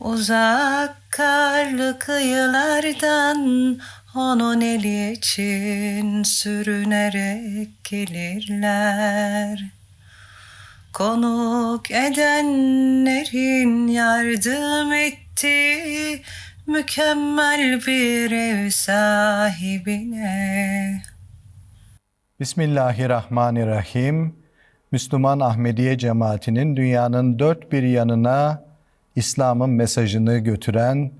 Uzak karlı kıyılardan onun eli için sürünerek gelirler. Konuk edenlerin yardım ettiği mükemmel bir ev sahibine. Bismillahirrahmanirrahim. Müslüman Ahmediye cemaatinin dünyanın dört bir yanına İslam'ın mesajını götüren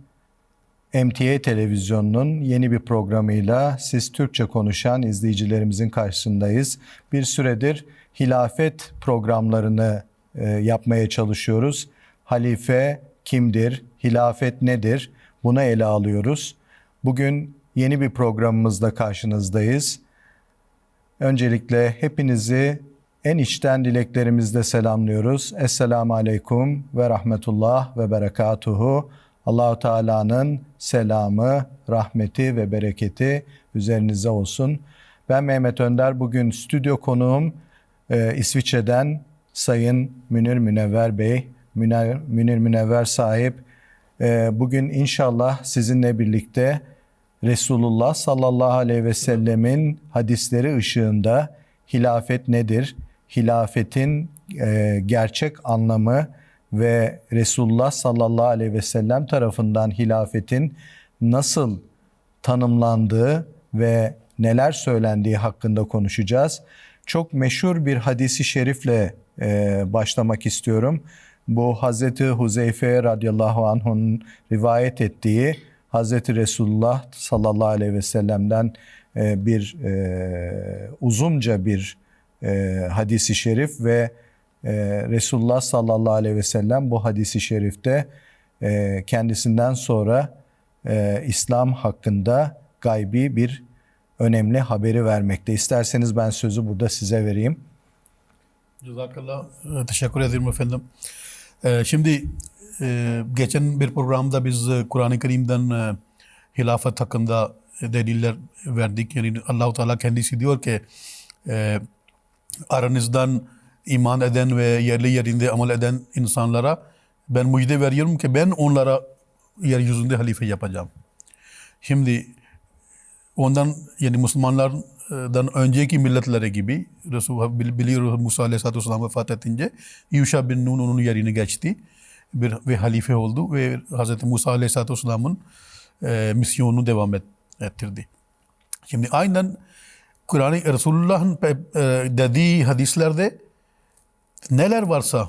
MTA televizyonunun yeni bir programıyla siz Türkçe konuşan izleyicilerimizin karşısındayız. Bir süredir hilafet programlarını e, yapmaya çalışıyoruz. Halife kimdir? Hilafet nedir? Bunu ele alıyoruz. Bugün yeni bir programımızla karşınızdayız. Öncelikle hepinizi en içten dileklerimizle selamlıyoruz. Esselamu Aleyküm ve Rahmetullah ve Berekatuhu. Allahu Teala'nın selamı, rahmeti ve bereketi üzerinize olsun. Ben Mehmet Önder. Bugün stüdyo konuğum e, İsviçre'den Sayın Münir Münevver Bey. Münir, Münir Münevver sahip. E, bugün inşallah sizinle birlikte Resulullah sallallahu aleyhi ve sellemin hadisleri ışığında hilafet nedir? Hilafetin e, gerçek anlamı ve Resulullah sallallahu aleyhi ve sellem tarafından hilafetin nasıl tanımlandığı ve neler söylendiği hakkında konuşacağız. Çok meşhur bir hadisi şerifle e, başlamak istiyorum. Bu Hazreti Huzeyfe radıyallahu anh'un rivayet ettiği Hazreti Resulullah sallallahu aleyhi ve sellem'den e, bir e, uzunca bir e, hadisi şerif ve e, Resulullah sallallahu aleyhi ve sellem bu hadisi şerifte e, kendisinden sonra e, İslam hakkında gaybi bir önemli haberi vermekte. İsterseniz ben sözü burada size vereyim. Cezakallah. Ee, Teşekkür ederim efendim. Ee, Şimdi e, geçen bir programda biz e, Kur'an-ı Kerim'den e, hilafet hakkında deliller verdik. Yani Allahu Teala kendisi diyor ki e, aranızdan iman eden ve yerli yerinde amel eden insanlara ben müjde veriyorum ki ben onlara yeryüzünde halife yapacağım. Şimdi ondan yani Müslümanlardan önceki milletlere gibi Resulullah bil- biliyor Musa Aleyhisselatü Vesselam vefat edince Yuşa bin Nun onun yerine geçti bir, ve halife oldu ve Hz. Musa Aleyhisselatü Vesselam'ın e, misyonunu devam et, ettirdi. Şimdi aynen Kur'an-ı Resulullah'ın e, dediği hadislerde neler varsa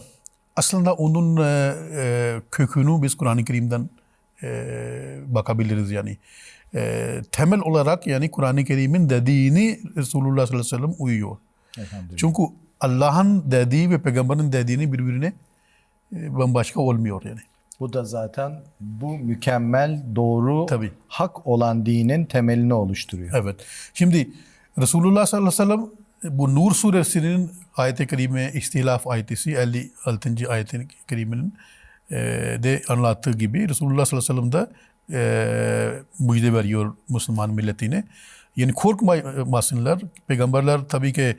aslında onun e, e, kökünü biz Kur'an-ı Kerim'den e, bakabiliriz yani. E, temel olarak yani Kur'an-ı Kerim'in dediğini Resulullah sallallahu aleyhi ve sellem uyuyor. Çünkü Allah'ın dediği ve peygamberin dediğini birbirine e, bambaşka olmuyor yani. Bu da zaten bu mükemmel, doğru, Tabii. hak olan dinin temelini oluşturuyor. Evet. Şimdi Resulullah sallallahu aleyhi ve sellem bu Nur suresinin ayet-i kerime istilaf ayeti 56. ayet-i kerimenin e, de anlattığı gibi Resulullah sallallahu aleyhi ve sellem de e, müjde veriyor Müslüman milletine. Yani korkmasınlar. Peygamberler tabii ki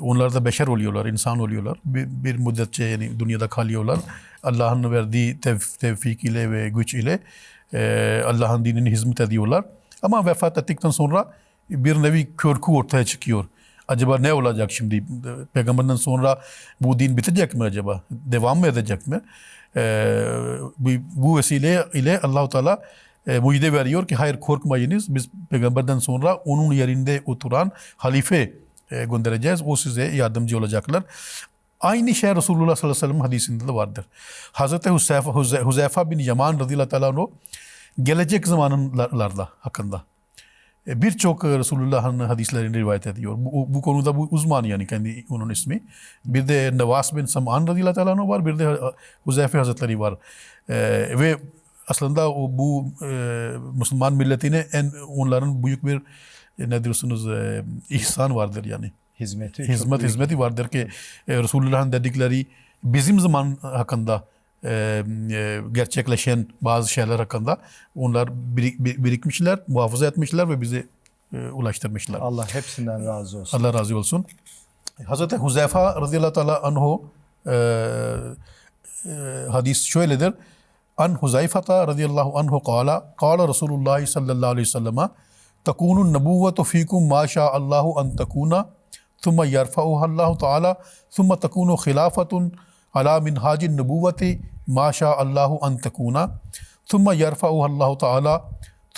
onlar da beşer oluyorlar, insan oluyorlar. Bir, bir müddetçe yani dünyada kalıyorlar. Allah'ın verdiği tev- tevfik ile ve güç ile e, Allah'ın dinini hizmet ediyorlar. Ama vefat ettikten sonra bir nevi korku ortaya çıkıyor. Acaba ne olacak şimdi? Peygamberden sonra bu din bitecek mi acaba? Devam mı edecek mi? Ee, bu, vesile ile Allahu Teala e, veriyor ki hayır korkmayınız. Biz peygamberden sonra onun yerinde oturan halife e, göndereceğiz. O size yardımcı olacaklar. Aynı şey Resulullah sallallahu aleyhi ve sellem hadisinde de vardır. Hazreti Huzeyfe, Huze- Huzeyfe bin Yaman radıyallahu anhu gelecek zamanlarda hakkında birçok e, Resulullah'ın hadislerini rivayet ediyor. Bu, bu konuda bu uzman yani kendi onun ismi. Bir de Nevas bin Sam'an radıyallahu anhu var. Bir de e, Huzeyfe Hazretleri var. E, ve aslında bu e, Müslüman milletine en onların büyük bir e, ne diyorsunuz e, ihsan vardır yani. Hizmeti Hizmet hizmeti vardır ki e, Resulullah'ın dedikleri bizim zaman hakkında e, e, gerçekleşen bazı şeyler hakkında onlar birik- bir- birikmişler, muhafaza etmişler ve bize e, ulaştırmışlar. Allah hepsinden razı olsun. Allah razı olsun. Hazreti Huzeyfa radıyallahu teala anhu e, e, hadis şöyledir. عن حذيفة رضي الله عنه قال قال رسول الله صلى الله عليه وسلم تكون النبوة فيكم ما شاء الله أن تكون ثم يرفعها الله تعالى ثم تكون خلافة علا منہاج النبوت ماشا اللہ ان تکونہ ثم یرفع اللہ تعالیٰ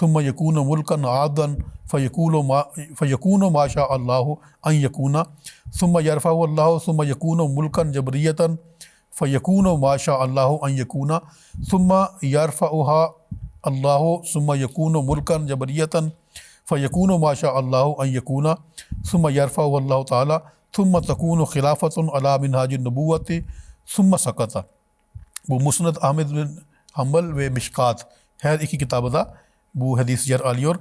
ثم یقون ملکن عادن فیقول و ما فیقون و ماشا اللہ ان یقونہ ثم یرفع اللہ ثم یقون و ملکن جبریتاً فیقون و ماشا اللہ ان یقونہ ثم یرفعہ اللہ ثم یقون و ملکن جبریتاً فیقون و ماشا اللہ ان یقونہ ثم یرفع اللہ تعالیٰ ثم تکون و خلافت العلام منہاج النبوت Summa sakata. Bu Musnad Ahmed bin Hanbel ve Mişkat her iki kitabı da bu hadis yer alıyor.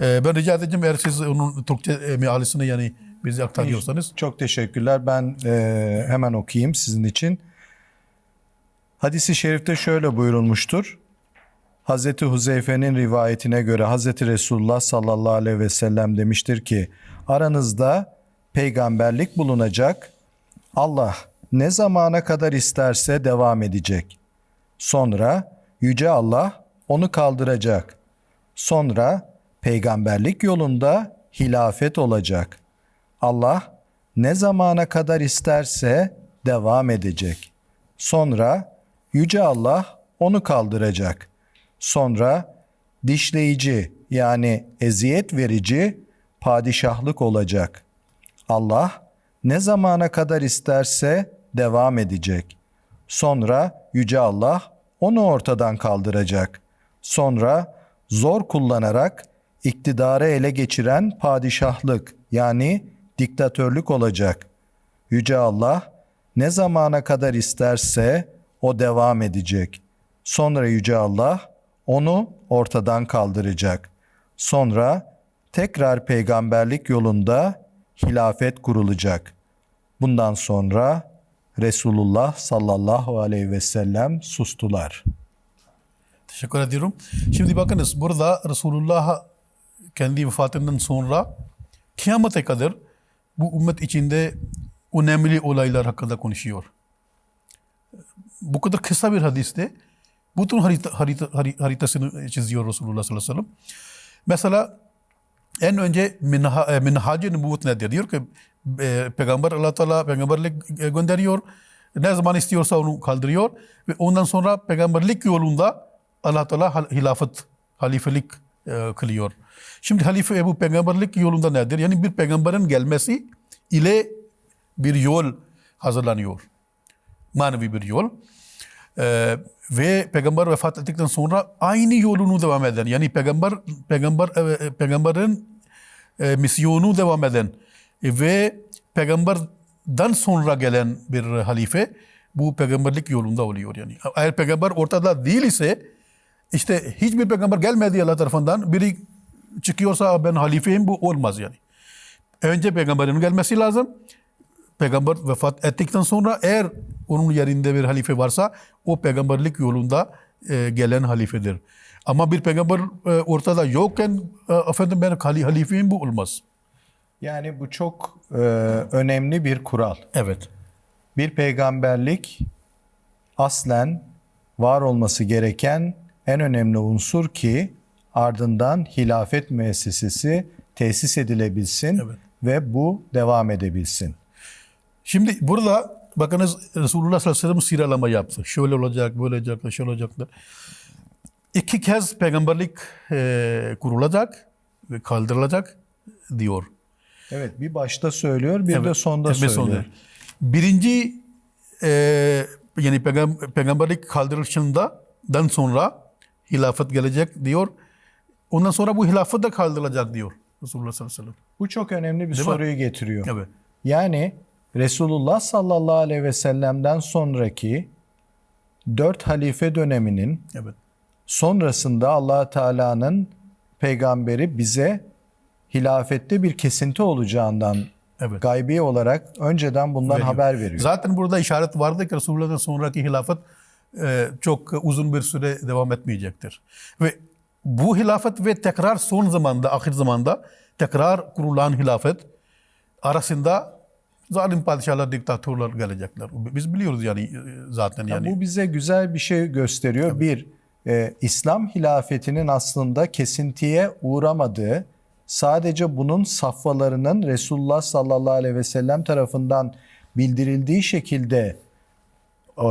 Ee, ben rica edeceğim eğer siz onun Türkçe e, mealisini yani bize aktarıyorsanız. Çok teşekkürler. Ben e, hemen okuyayım sizin için. Hadisi şerifte şöyle buyurulmuştur. Hazreti Huzeyfe'nin rivayetine göre Hazreti Resulullah sallallahu aleyhi ve sellem demiştir ki aranızda peygamberlik bulunacak. Allah ne zamana kadar isterse devam edecek. Sonra yüce Allah onu kaldıracak. Sonra peygamberlik yolunda hilafet olacak. Allah ne zamana kadar isterse devam edecek. Sonra yüce Allah onu kaldıracak. Sonra dişleyici yani eziyet verici padişahlık olacak. Allah ne zamana kadar isterse devam edecek. Sonra yüce Allah onu ortadan kaldıracak. Sonra zor kullanarak iktidarı ele geçiren padişahlık yani diktatörlük olacak. Yüce Allah ne zamana kadar isterse o devam edecek. Sonra Yüce Allah onu ortadan kaldıracak. Sonra tekrar peygamberlik yolunda hilafet kurulacak. Bundan sonra Resulullah sallallahu aleyhi ve sellem sustular. Teşekkür ediyorum. Şimdi bakınız burada Resulullah kendi vefatından sonra kıyamete kadar bu ümmet içinde önemli olaylar hakkında konuşuyor. Bu kadar kısa bir hadiste bütün harita, harita, hari- haritasını çiziyor Resulullah sallallahu aleyhi ve sellem. Mesela en önce minha, e, minhaj-ı nübüvvet nedir? Diyor ki e, Peygamber Allah Teala peygamberlik e, gönderiyor. Ne zaman istiyorsa onu kaldırıyor ve ondan sonra peygamberlik yolunda Allah Teala hilafet, halifelik kılıyor. Şimdi halife bu peygamberlik yolunda nedir? Yani bir peygamberin gelmesi ile bir yol hazırlanıyor. Manevi bir yol. Ee, ve peygamber vefat ettikten sonra aynı yolunu devam eden yani peygamber peygamber e, peygamberin e, misyonu devam eden e, ve peygamberden sonra gelen bir halife bu peygamberlik yolunda oluyor yani. Eğer peygamber ortada değil ise işte hiçbir peygamber gelmedi Allah tarafından biri çıkıyorsa ben halifeyim bu olmaz yani. Önce peygamberin gelmesi lazım. Peygamber vefat ettikten sonra eğer onun yerinde bir halife varsa o peygamberlik yolunda e, gelen halifedir. Ama bir peygamber e, ortada yokken e, efendim ben hali- halifeyim bu olmaz. Yani bu çok e, önemli bir kural. Evet. Bir peygamberlik aslen var olması gereken en önemli unsur ki ardından hilafet müessesesi tesis edilebilsin Evet. ve bu devam edebilsin. Şimdi burada bakınız Resulullah sallallahu aleyhi ve sellem sıralama yaptı. Şöyle olacak, böyle olacak, şöyle olacak. İki kez peygamberlik e, kurulacak ve kaldırılacak diyor. Evet bir başta söylüyor bir de Evet, sonda ve söylüyor. sonda. Birinci e, yani peygam- peygamberlik kaldırılışından sonra hilafet gelecek diyor. Ondan sonra bu hilafet de kaldırılacak diyor Resulullah sallallahu aleyhi ve sellem. Bu çok önemli bir mi? soruyu getiriyor. Evet. Yani Resulullah sallallahu aleyhi ve sellem'den sonraki dört halife döneminin Evet. sonrasında allah Teala'nın peygamberi bize hilafette bir kesinti olacağından Evet. gaybi olarak önceden bundan Veriyor. haber veriyor. Zaten burada işaret vardı ki Resulullah'dan sonraki hilafet e, çok uzun bir süre devam etmeyecektir. Ve bu hilafet ve tekrar son zamanda, ahir zamanda tekrar kurulan hilafet arasında zalim padişahlar, diktatörler gelecekler. Biz biliyoruz yani e, zaten yani. Bu bize güzel bir şey gösteriyor. Bir, e, İslam hilafetinin aslında kesintiye uğramadığı, sadece bunun safhalarının Resulullah sallallahu aleyhi ve sellem tarafından bildirildiği şekilde e,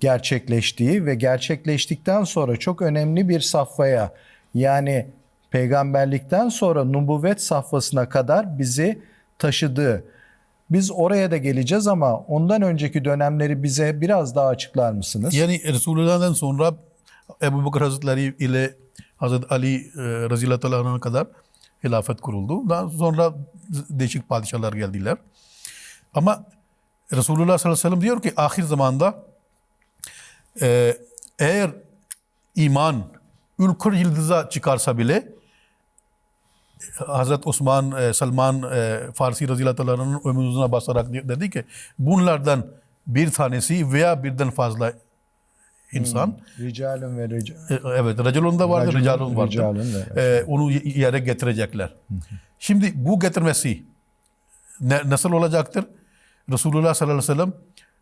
gerçekleştiği ve gerçekleştikten sonra çok önemli bir safhaya yani peygamberlikten sonra nubuvvet safhasına kadar bizi taşıdığı. Biz oraya da geleceğiz ama ondan önceki dönemleri bize biraz daha açıklar mısınız? Yani Resulullah'dan sonra Ebu Bakır Hazretleri ile Hazreti Ali e, Radıyallahu anh'a kadar hilafet kuruldu. Daha sonra değişik padişahlar geldiler. Ama Resulullah sallallahu aleyhi ve sellem diyor ki ahir zamanda e, eğer iman ülkür yıldıza çıkarsa bile Hazreti Osman, e, Salman e, Farsi Radıyallahu anh'ın ömrüne basarak dedi ki bunlardan bir tanesi veya birden fazla insan Ricalun ve rica- e, evet Raculun da vardı, Raculun, Ricalun vardı. Ricalun da, E, onu y- yere getirecekler. Şimdi bu getirmesi ne, nasıl olacaktır? Resulullah sallallahu aleyhi ve sellem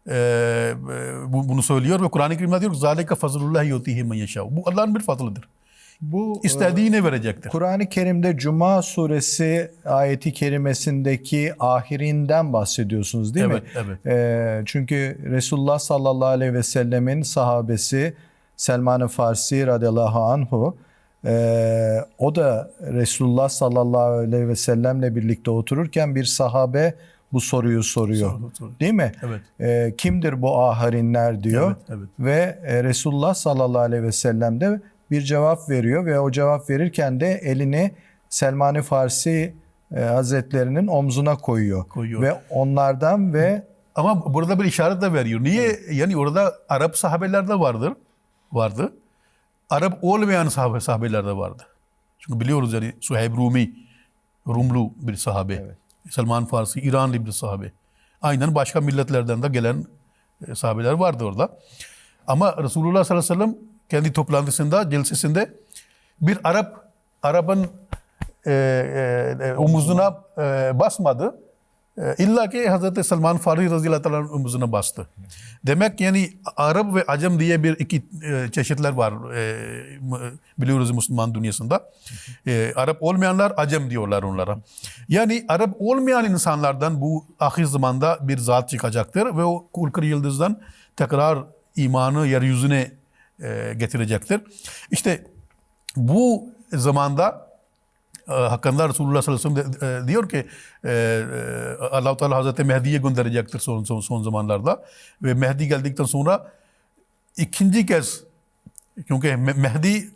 e, e, bu- bunu söylüyor ve Kur'an-ı Kerim'de diyor ki zalike fazlullah yutihi men yeşâ. Bu Allah'ın bir fazlıdır. Bu e, İstediğine verecektir. Kur'an-ı Kerim'de Cuma suresi ayeti kerimesindeki ahirinden bahsediyorsunuz değil mi? Evet, evet. Ee, çünkü Resulullah sallallahu aleyhi ve sellemin sahabesi Selman-ı Farsi radıyallahu anhu e, o da Resulullah sallallahu aleyhi ve sellemle birlikte otururken bir sahabe bu soruyu soruyor. Soru- soru. Değil mi? Evet. Ee, kimdir bu aharinler diyor. Evet, evet. Ve e, Resulullah sallallahu aleyhi ve sellem de bir cevap veriyor ve o cevap verirken de elini Selman-ı Farsi e, Hazretlerinin omzuna koyuyor. Koyuyor. Ve onlardan ve Ama burada bir işaret de veriyor. Niye? Yani orada Arap sahabeler de vardır. Vardı. Arap olmayan sahabe, sahabeler de vardı. Çünkü biliyoruz yani Suheyb Rumi, Rumlu bir sahabe. Selman Farsi, İranlı bir sahabe. Aynen başka milletlerden de gelen e, sahabeler vardı orada. Ama Resulullah sallallahu aleyhi ve sellem kendi toplantısında, celsesinde bir Arap, Arap'ın e, e, e, omuzuna e, basmadı. E, İlla ki Hazreti Salman Farisi Radıyallahu anh'ın omuzuna bastı. Demek yani Arap ve Acem diye bir iki e, çeşitler var e, biliyoruz Müslüman dünyasında. E, Arap olmayanlar Acem diyorlar onlara. Yani Arap olmayan insanlardan bu ahir zamanda bir zat çıkacaktır ve o kul yıldızdan tekrar imanı yeryüzüne e, getirecektir. İşte bu zamanda e, hakkında Resulullah sallallahu aleyhi ve sellem de, e, diyor ki e, e, Allah-u Teala Hazreti Mehdi'ye gönderecektir son, son, son zamanlarda. Ve Mehdi geldikten sonra ikinci kez çünkü Me- Mehdi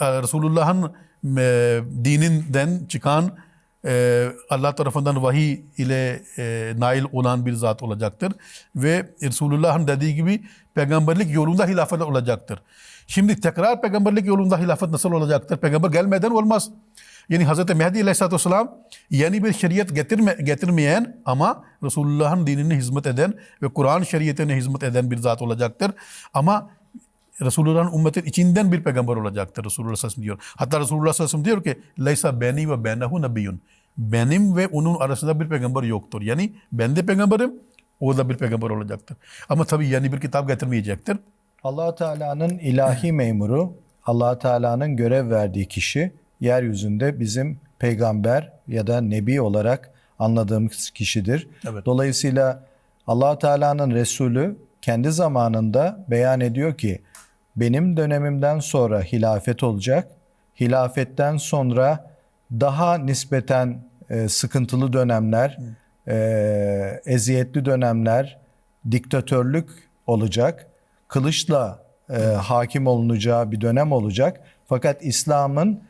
e, Resulullah'ın e, dininden çıkan e, Allah tarafından vahiy ile e, nail olan bir zat olacaktır. Ve Resulullah'ın dediği gibi peygamberlik yolunda hilafet olacaktır. Şimdi tekrar peygamberlik yolunda hilafet nasıl olacaktır? Peygamber gelmeden olmaz. Yani Hz. Mehdi Aleyhisselatü Vesselam yeni bir şeriat getirme, getirmeyen ama Resulullah'ın dinine hizmet eden ve Kur'an şeriatine hizmet eden bir zat olacaktır. Ama Resulullah'ın ümmetin içinden bir peygamber olacaktır Resulullah sallallahu diyor. Hatta Resulullah sallallahu diyor ki Leysa beni ve benehu nebiyyun. Benim ve onun arasında bir peygamber yoktur. Yani ben de peygamberim, o da bir peygamber olacaktır. Ama tabii yeni bir kitap getirmeyecektir. allah Teala'nın ilahi memuru, allah Teala'nın görev verdiği kişi yeryüzünde bizim peygamber ya da nebi olarak anladığımız kişidir. Evet. Dolayısıyla allah Teala'nın Resulü kendi zamanında beyan ediyor ki benim dönemimden sonra hilafet olacak. Hilafetten sonra daha nispeten e, sıkıntılı dönemler, e, eziyetli dönemler, diktatörlük olacak. Kılıçla e, hakim olunacağı bir dönem olacak. Fakat İslam'ın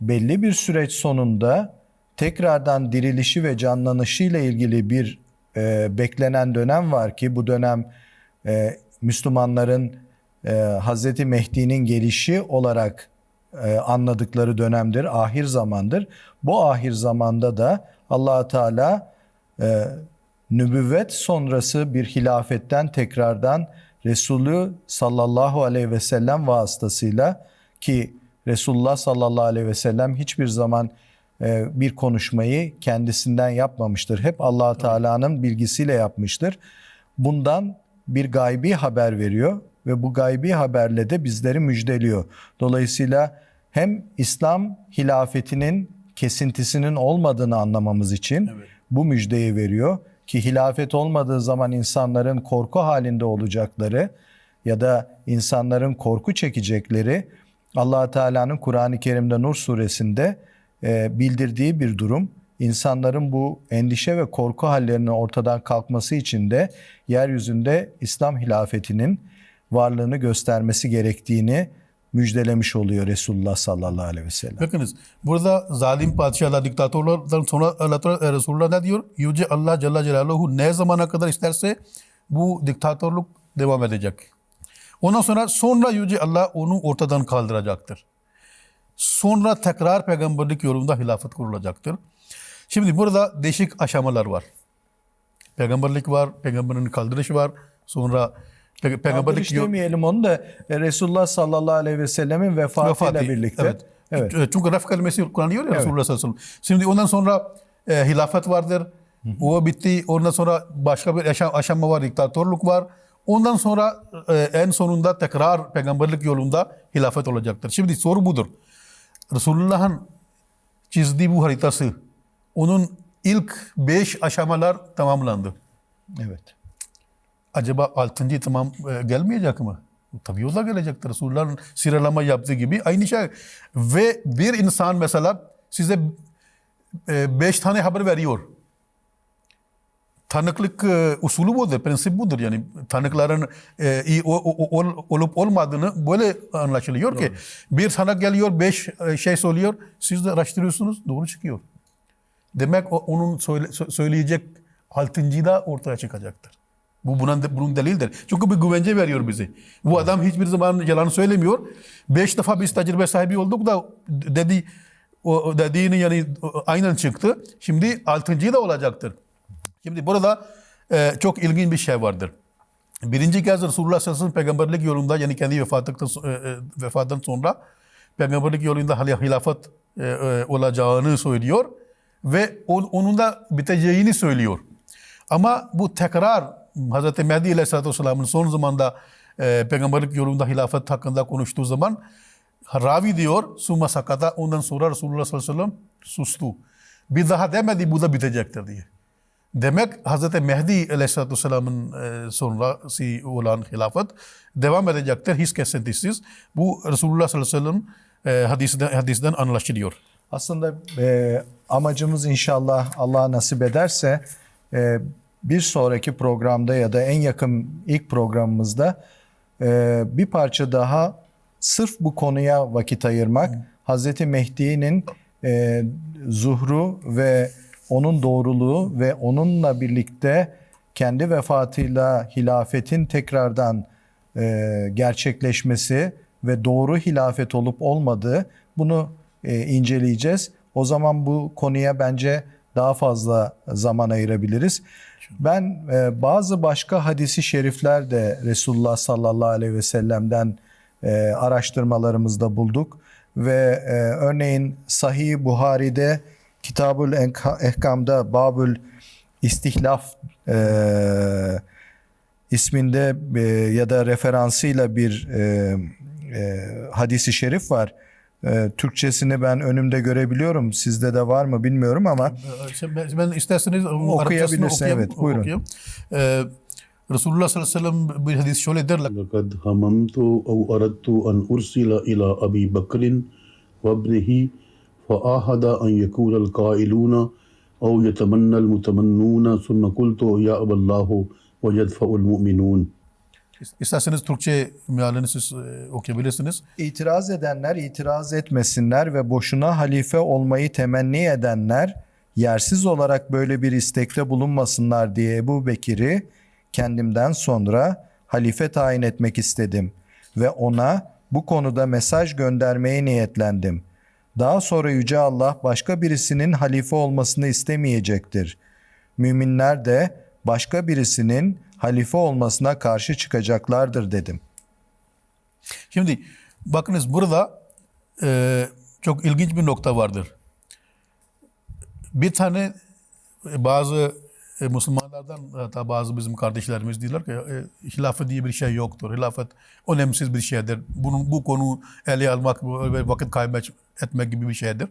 belli bir süreç sonunda tekrardan dirilişi ve canlanışı ile ilgili bir e, beklenen dönem var ki bu dönem e, Müslümanların e, Hazreti Mehdi'nin gelişi olarak e, anladıkları dönemdir, ahir zamandır. Bu ahir zamanda da allah Teala e, nübüvvet sonrası bir hilafetten tekrardan Resulü sallallahu aleyhi ve sellem vasıtasıyla ki Resulullah sallallahu aleyhi ve sellem hiçbir zaman e, bir konuşmayı kendisinden yapmamıştır. Hep allah Teala'nın bilgisiyle yapmıştır. Bundan bir gaybi haber veriyor ve bu gaybi haberle de bizleri müjdeliyor. Dolayısıyla hem İslam hilafetinin kesintisinin olmadığını anlamamız için bu müjdeyi veriyor ki hilafet olmadığı zaman insanların korku halinde olacakları ya da insanların korku çekecekleri Allah Teala'nın Kur'an-ı Kerim'de Nur suresinde e, bildirdiği bir durum. İnsanların bu endişe ve korku hallerinin ortadan kalkması için de yeryüzünde İslam hilafetinin varlığını göstermesi gerektiğini müjdelemiş oluyor Resulullah sallallahu aleyhi ve sellem. Bakınız burada zalim padişahlar, diktatörlerden sonra Allah Teala- e, Resulullah ne diyor? Yüce Allah Celle Celaluhu ne zamana kadar isterse bu diktatörlük devam edecek. Ondan sonra sonra Yüce Allah onu ortadan kaldıracaktır. Sonra tekrar peygamberlik yolunda hilafet kurulacaktır. Şimdi burada değişik aşamalar var. Peygamberlik var, peygamberin kaldırışı var. Sonra pe- peygamberlik Kaldırış demeyelim onu da e, Resulullah sallallahu aleyhi ve sellemin vefatıyla Vefatı. birlikte. Evet. Evet. Evet. Çünkü raf kelimesi kullanıyor ya Resulullah sallallahu aleyhi ve sellem. Şimdi ondan sonra e, hilafet vardır. O bitti. Ondan sonra başka bir aşama, aşama var. Diktatörlük var. Ondan sonra e, en sonunda tekrar peygamberlik yolunda hilafet olacaktır. Şimdi soru budur. Resulullah'ın çizdiği bu haritası onun ilk beş aşamalar tamamlandı. Evet. Acaba altıncı tamam e, gelmeyecek mi? Tabii o da gelecektir. Resulullah'ın sıralama yaptığı gibi aynı şey. Ve bir insan mesela size e, beş tane haber veriyor. Tanıklık e, usulü budur, prensip budur. Yani tanıkların iyi olup olmadığını böyle anlaşılıyor ki bir sanık geliyor, beş şey söylüyor, siz de araştırıyorsunuz, doğru çıkıyor. Demek onun söyle, sö- söyleyecek altıncı da ortaya çıkacaktır. Bu de- bunun delildir. Çünkü bir güvence veriyor bize. Bu adam hiçbir zaman yalan söylemiyor. Beş defa biz tecrübe sahibi olduk da dedi o dediğini yani aynen çıktı. Şimdi altıncı da olacaktır. Şimdi burada e, çok ilginç bir şey vardır. Birinci kez Resulullah sallallahu aleyhi ve sellem peygamberlik yolunda yani kendi vefatından, e, e, vefatından sonra peygamberlik yolunda hilafet e, e, olacağını söylüyor ve on- onun da biteceğini söylüyor. Ama bu tekrar Hz. Mehdi Aleyhisselatü Vesselam'ın son zamanda e, peygamberlik yolunda hilafet hakkında konuştuğu zaman ravi diyor summa sakata ondan sonra Resulullah sallallahu aleyhi ve sustu. Bir daha demedi bu da bitecektir diye. Demek Hz. Mehdi Aleyhisselatü Vesselam'ın e, sonrası olan hilafet devam edecektir hiç kesintisiz. Bu Resulullah sallallahu aleyhi ve sellem e, anlaşılıyor. Aslında e, amacımız inşallah Allah nasip ederse e, bir sonraki programda ya da en yakın ilk programımızda e, bir parça daha sırf bu konuya vakit ayırmak. Hazreti Mehdi'nin e, zuhru ve onun doğruluğu ve onunla birlikte kendi vefatıyla hilafetin tekrardan e, gerçekleşmesi ve doğru hilafet olup olmadığı bunu e, inceleyeceğiz. O zaman bu konuya bence daha fazla zaman ayırabiliriz. Ben e, bazı başka hadisi şerifler de Resulullah sallallahu aleyhi ve sellem'den e, araştırmalarımızda bulduk ve e, örneğin Sahih Buhari'de Kitabul Enka- Ehkam'da Babül İstihlaf e, isminde e, ya da referansıyla bir e, e, hadisi şerif var. Ee, Türkçesini ben önümde görebiliyorum. Sizde de var mı bilmiyorum ama. Ben isterseniz um, okuyabilirsiniz. Evet buyurun. Okuyayım. Ee, Resulullah sallallahu aleyhi ve sellem bir hadis şöyle derler. Lekad hamamtu ev aradtu an ursila ila Abi Bakrin ve ibnihi fa ahada an yekula'l kailuna ev yetemenna'l mutemennun. Sümme kultu ya Eballahu ve yedfa'u'l mu'minun. İsterseniz Türkçe mealini siz e, okuyabilirsiniz. İtiraz edenler itiraz etmesinler ve boşuna halife olmayı temenni edenler yersiz olarak böyle bir istekte bulunmasınlar diye Ebu Bekir'i kendimden sonra halife tayin etmek istedim ve ona bu konuda mesaj göndermeye niyetlendim. Daha sonra Yüce Allah başka birisinin halife olmasını istemeyecektir. Müminler de başka birisinin halife olmasına karşı çıkacaklardır dedim. Şimdi bakınız burada e, çok ilginç bir nokta vardır. Bir tane e, bazı e, Müslümanlardan hatta bazı bizim kardeşlerimiz diyorlar ki e, hilafet diye bir şey yoktur. Hilafet önemsiz bir şeydir. Bunun bu konu ele almak ve vakit kaybetmek gibi bir şeydir.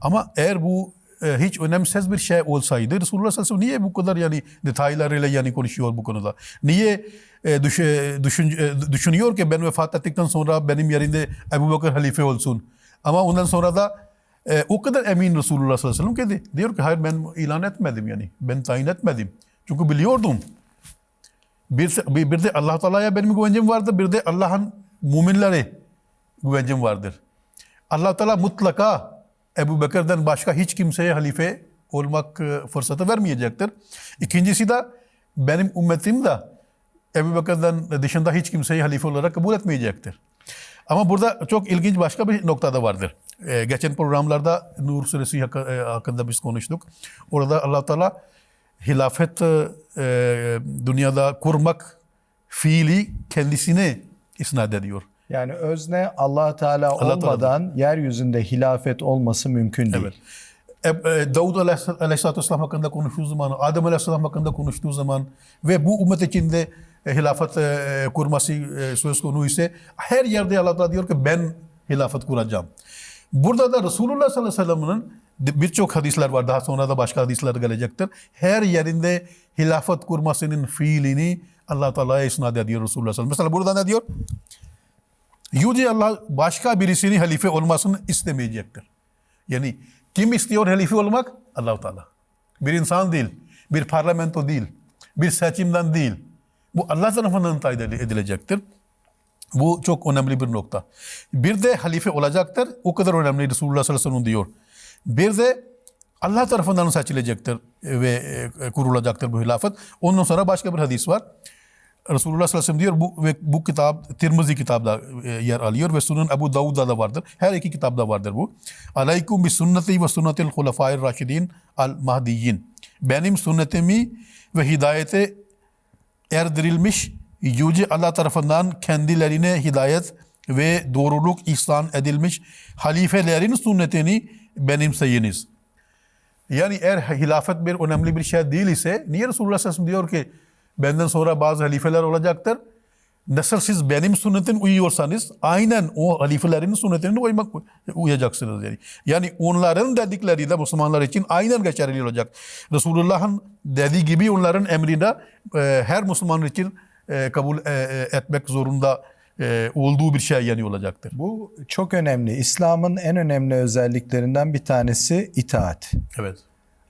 Ama eğer bu e, hiç önemsiz bir şey olsaydı Resulullah sallallahu aleyhi ve sellem niye bu kadar yani detaylarıyla yani konuşuyor bu konuda? Niye e, düş, düşün, e, düşünüyor ki ben vefat ettikten sonra benim yerinde Ebu Bakır halife olsun? Ama ondan sonra da e, o kadar emin Resulullah sallallahu aleyhi ve sellem ki diyor ki hayır ben ilan etmedim yani. Ben tayin etmedim. Çünkü biliyordum. Bir, bir, de Allah Teala'ya benim güvencim vardır. Bir de Allah'ın müminleri güvencim vardır. Allah Teala mutlaka Ebu Bekir'den başka hiç kimseye halife olmak e, fırsatı vermeyecektir. İkincisi de benim ümmetim de Ebu Bekir'den dışında hiç kimseyi halife olarak kabul etmeyecektir. Ama burada çok ilginç başka bir nokta da vardır. Ee, geçen programlarda Nur Suresi e, hakkında biz konuştuk. Orada allah Teala hilafet e, dünyada kurmak fiili kendisine isnat ediyor. Yani özne allah Teala Allah Teala. olmadan yeryüzünde hilafet olması mümkün değil. Evet. E, e, Davud Aleyhis- Aleyhisselatü Vesselam hakkında konuştuğu zaman, Adem Aleyhisselam hakkında konuştuğu zaman ve bu ümmet içinde e, hilafet kurması söz konu ise her yerde Allah Teala diyor ki ben hilafet kuracağım. Burada da Resulullah sallallahu aleyhi ve sellem'in birçok hadisler var. Daha sonra da başka hadisler gelecektir. Her yerinde hilafet kurmasının fiilini Allah Teala'ya isnat ediyor Resulullah sallallahu aleyhi ve sellem. Mesela burada ne diyor? Yüce Allah başka birisini halife olmasını istemeyecektir. Yani kim istiyor halife olmak? Allah-u Teala. Bir insan değil, bir parlamento değil, bir seçimden değil. Bu Allah tarafından tayin edilecektir. Bu çok önemli bir nokta. Bir de halife olacaktır. O kadar önemli Resulullah sallallahu aleyhi ve sellem diyor. Bir de Allah tarafından seçilecektir ve e, kurulacaktır bu hilafet. Ondan sonra başka bir hadis var. Resulullah sallallahu aleyhi ve sellem diyor bu, ve bu kitap Tirmizi kitabda e, yer alıyor ve Sunan Ebu Davud'da da vardır. Her iki kitapta vardır bu. Aleykum bi sünneti ve sünnetil hulafai raşidin al mahdiyyin. Benim sünnetimi ve hidayete erdirilmiş Yüce Allah tarafından kendilerine hidayet ve doğruluk ihsan edilmiş halifelerin sünnetini benimseyiniz. Yani eğer hilafet bir önemli bir şey değil ise niye Resulullah sallallahu aleyhi ve sellem diyor ki benden sonra bazı halifeler olacaktır. Nasıl siz benim sünnetin uyuyorsanız aynen o halifelerin sünnetine uymak uyacaksınız yani. Yani onların dedikleri de Müslümanlar için aynen geçerli olacak. Resulullah'ın dediği gibi onların emrinde e, her Müslüman için e, kabul e, e, etmek zorunda e, olduğu bir şey yani olacaktır. Bu çok önemli. İslam'ın en önemli özelliklerinden bir tanesi itaat. Evet.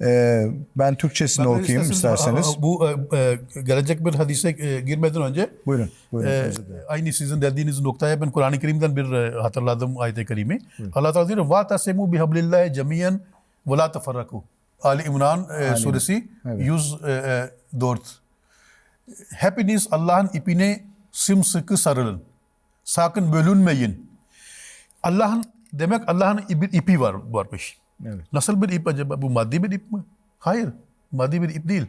Ee, ben Türkçesini ben okuyayım isterseniz. Bu e, e, gelecek bir hadise e, girmeden önce buyurun, buyurun e, aynı sizin dediğiniz noktaya ben Kur'an-ı Kerim'den bir e, hatırladım ayet-i kerime. Allah Teala diyor "Vatasemu bihablillahi cemiyen ve la teferraku." Ali İmran suresi evet. 104. Hepiniz Allah'ın ipine sımsıkı sarılın. Sakın bölünmeyin. Allah'ın demek Allah'ın bir ipi var varmış. Evet. Nasıl bir ip acaba? Bu maddi bir ip mi? Hayır. Maddi bir ip değil.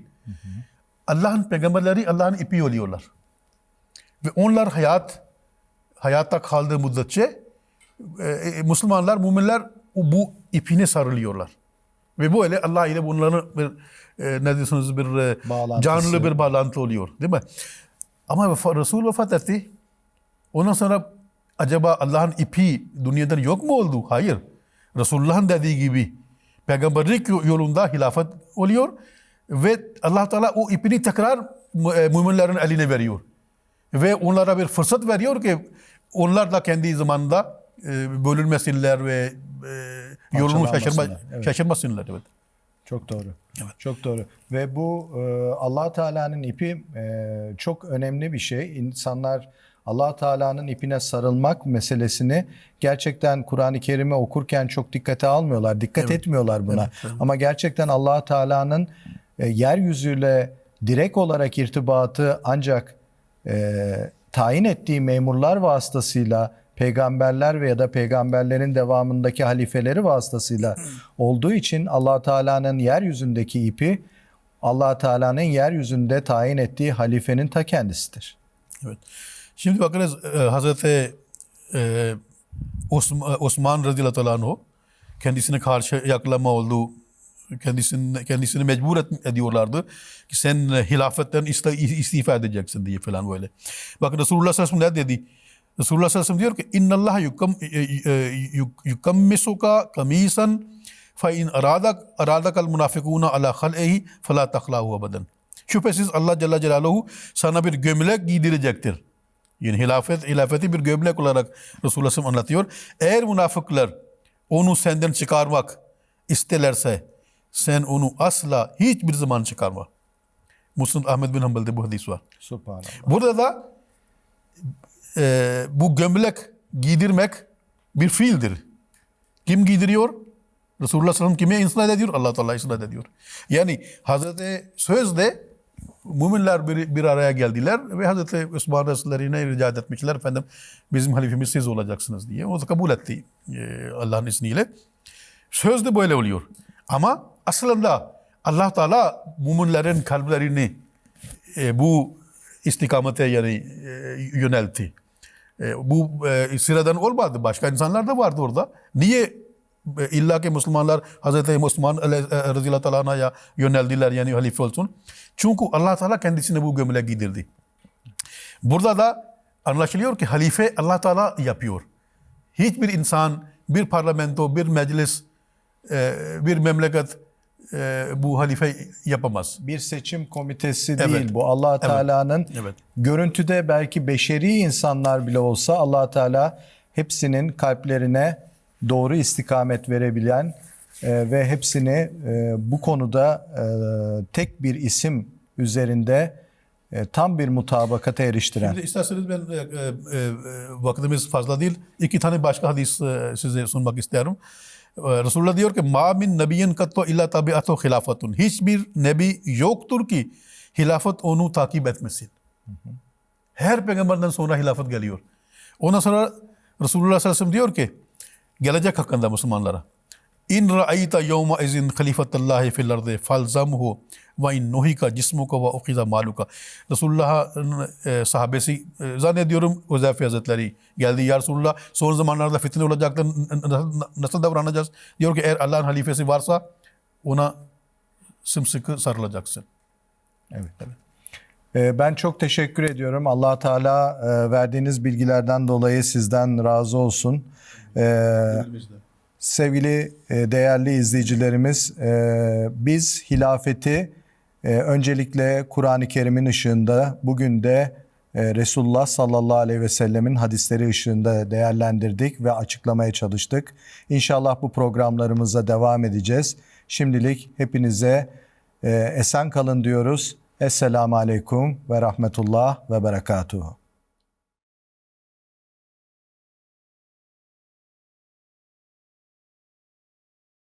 Allah'ın peygamberleri Allah'ın ipi oluyorlar. Ve onlar hayat hayatta kaldığı müddetçe e, e, Müslümanlar, müminler bu ipine sarılıyorlar. Ve böyle Allah ile bunların bir e, ne diyorsunuz bir e, canlı bir bağlantı oluyor. Değil mi? Ama Resul vefat etti. Ondan sonra acaba Allah'ın ipi dünyadan yok mu oldu? Hayır. Resulullah'ın dediği gibi peygamberlik yolunda hilafet oluyor ve Allah Teala o ipini tekrar e, müminlerin eline veriyor. Ve onlara bir fırsat veriyor ki onlar da kendi zamanında e, bölünmesinler ve e, yolunu şaşırma, evet. şaşırmasınlar. Evet. Çok doğru. Çok doğru. Ve bu Allah Teala'nın ipi çok önemli bir şey. İnsanlar Allah Teala'nın ipine sarılmak meselesini gerçekten Kur'an-ı Kerim'i okurken çok dikkate almıyorlar. Dikkat etmiyorlar buna. Ama gerçekten Allah Teala'nın e, yeryüzüyle direkt olarak irtibatı ancak e, tayin ettiği memurlar vasıtasıyla peygamberler ve ya da peygamberlerin devamındaki halifeleri vasıtasıyla olduğu için Allah Teala'nın yeryüzündeki ipi Allah Teala'nın yeryüzünde tayin ettiği halifenin ta kendisidir. Evet. Şimdi bakınız e, Hazreti e, Osman, Osman radıyallahu anh kendisine karşı yaklama oldu. Kendisini, kendisini mecbur et, ediyorlardı ki sen hilafetten istifa edeceksin diye falan böyle. Bakın Resulullah sallallahu aleyhi ve sellem ne dedi? Resulullah sallallahu aleyhi ve sellem diyor ki İnna Allah yukam, e, e, yuk, yukammisuka kamisan fa in aradak aradakal munafikuna ala khal'ihi fela taklahu abadan. Şüphesiz Allah Celle Celaluhu sana bir gömlek giydirecektir. Yani hilafet, hilafeti bir gömlek olarak Resulullah SAW anlatıyor. Eğer münafıklar onu senden çıkarmak isterlerse sen onu asla hiçbir zaman çıkarma. Muslim Ahmet bin Hanbel'de bu hadis var. Subhanallah. Burada da e, bu gömlek giydirmek bir fiildir. Kim giydiriyor? Resulullah SAW kime ıslah ediyor? Allah Teala ıslah ediyor. Yani Hazreti sözde müminler bir, bir araya geldiler ve Hazreti Osman Resullerine rica etmişler efendim bizim halifemiz siz olacaksınız diye. O da kabul etti e, Allah'ın izniyle. Sözde böyle oluyor. Ama aslında Allah Teala müminlerin kalplerini e, bu istikamete yani e, yöneltti. E, bu e, sıradan olmadı. Başka insanlar da vardı orada. Niye illa ki Müslümanlar Hazreti Osman e, radıyallahu anh'a yöneldiler yani halife olsun. Çünkü Allah Teala kendisine bu gömle giydirdi. Burada da anlaşılıyor ki halife Allah Teala yapıyor. Hiçbir insan, bir parlamento, bir meclis, e, bir memleket e, bu halife yapamaz. Bir seçim komitesi Evet. değil bu. Allah Teala'nın Evet. görüntüde belki beşeri insanlar bile olsa Allah Teala hepsinin kalplerine doğru istikamet verebilen e, ve hepsini e, bu konuda e, tek bir isim üzerinde tam bir mutabakata eriştiren. Şimdi isterseniz ben e, vaktimiz fazla değil. İki tane başka hadis size sunmak. E, Resulullah diyor ki ma min nebiyin katto illa tabiatu hilafatun. Hiçbir nebi yoktur ki hilafet onu takip etmesin. Her peygamberden sonra hilafet geliyor. Ondan sonra Resulullah sallallahu aleyhi ve sellem diyor ki gelecek hakkında Müslümanlara. İn ra'ayta yevma izin halifatallahi fil ardı falzamhu ve in nuhika cismuka ve ukiza maluka. Resulullah'ın e, sahabesi e, zannediyorum Uzeyfe Hazretleri geldi ya Resulullah son zamanlarda fitne olacaktır nasıl davranacağız? Diyor ki eğer Allah'ın halifesi varsa ona sımsıkı sarılacaksın. Evet. Ee, Ben çok teşekkür ediyorum. Allah Teala e, verdiğiniz bilgilerden dolayı sizden razı olsun. Ee, Sevgili e, değerli izleyicilerimiz, e, biz hilafeti e, öncelikle Kur'an-ı Kerim'in ışığında, bugün de Resulullah sallallahu aleyhi ve sellemin hadisleri ışığında değerlendirdik ve açıklamaya çalıştık. İnşallah bu programlarımıza devam edeceğiz. Şimdilik hepinize esen kalın diyoruz. Esselamu aleyküm ve rahmetullah ve berekatuhu.